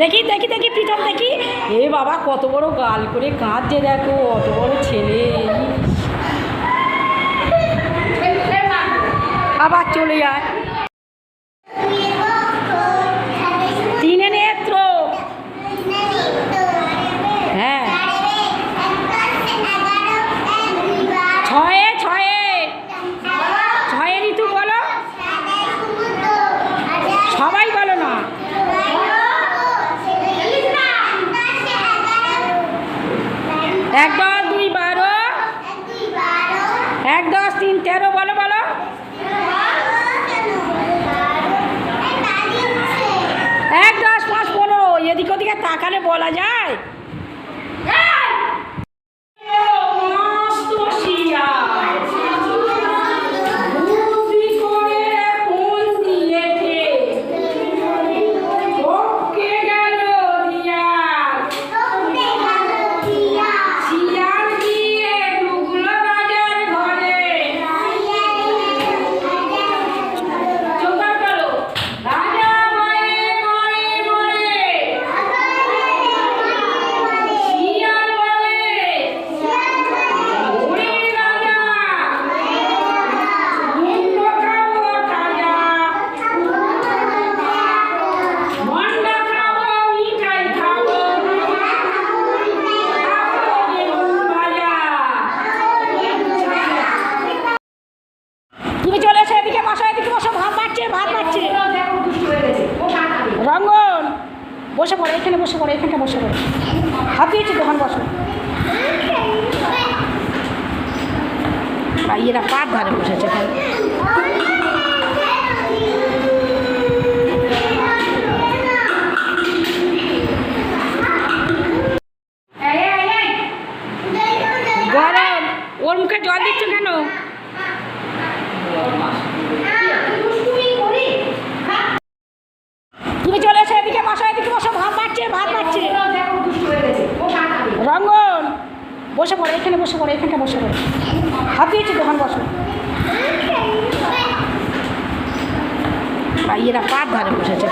দেখি দেখি দেখি প্রীতম দেখি। এ বাবা কত বড় গাল করে কাঁদছে দেখো অত বড় ছেলে। আবার চলে যায় বলা যায় বসে পড়ো এখানে বসে পড়ো এখানটা বসে পড়ো। হাত দিয়েছি তখন বসো। আর এরা পাত ধারে বসেছে এখানে। গরম। ওর মুখে জল দিচ্ছ কেন? বসে পড়ো এখানটা বসে পড়ো। হাঁপিয়েছি দোকান বসো। বা ইয়েরা ধারে বসেছে।